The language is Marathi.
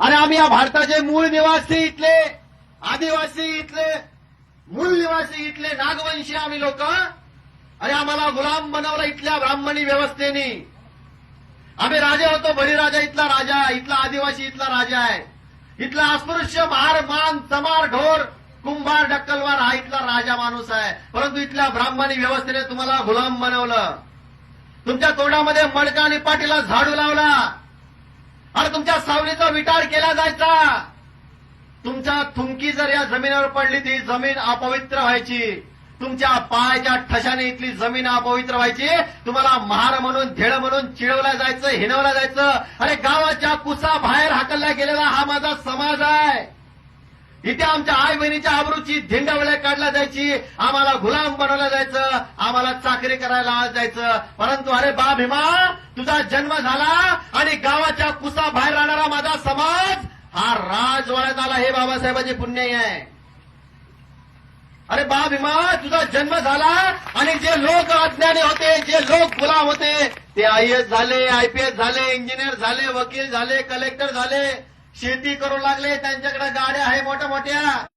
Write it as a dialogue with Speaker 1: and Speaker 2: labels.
Speaker 1: आणि आम्ही या भारताचे मूळ निवासी इथले आदिवासी इथले मूळ निवासी इथले नागवंशी आम्ही लोक. आणि आम्हाला गुलाम बनवलं इथल्या ब्राह्मणी व्यवस्थेने. आम्ही राजा होतो बळीराजा इथला राजा इथला आदिवासी इथला राजा आहे. इथला अस्पृश्य मार मान समार ढोर कुंभार डक्कलवार हा इथला राजा माणूस आहे. परंतु इथल्या ब्राह्मणी व्यवस्थेने तुम्हाला गुलाम बनवलं. तुमच्या तोंडामध्ये मडका आणि पाटीला झाडू लावला. आणि तुमच्या सावलीचा विटार केला जायचा. तुमच्या थुंकी जर या जमिनीवर पडली ती जमीन अपवित्र व्हायची. तुमच्या पायाच्या ठशाने इथली जमीन अपवित्र व्हायची. तुम्हाला महार म्हणून धेड म्हणून चिडवला जायचं हिनवलं जायचं. अरे गावाच्या कुसा बाहेर हाकलला गेलेला हा माझा समाज आहे. इथे आमच्या आई बहिणीच्या आबरूची धिंडावळ्या काढल्या जायची. आम्हाला गुलाम बनवलं जायचं. आम्हाला चाकरी करायला जायचं. परंतु अरे बा भीमा तुझा जन्म झाला आणि गावाच्या कुसा बाहेर राहणारा माझा समाज हा राजवाड्यात आला हे बाबासाहेबांचे पुण्य आहे. अरे बा भीमा तुझा जन्म झाला आणि जे लोक अज्ञानी होते जे लोक गुलाम होते ते आय एस झाले आयपीएस झाले इंजिनियर झाले वकील झाले कलेक्टर झाले. शेती करू लागले त्यांच्याकडे गाड्या आहे मोठ्या मोठ्या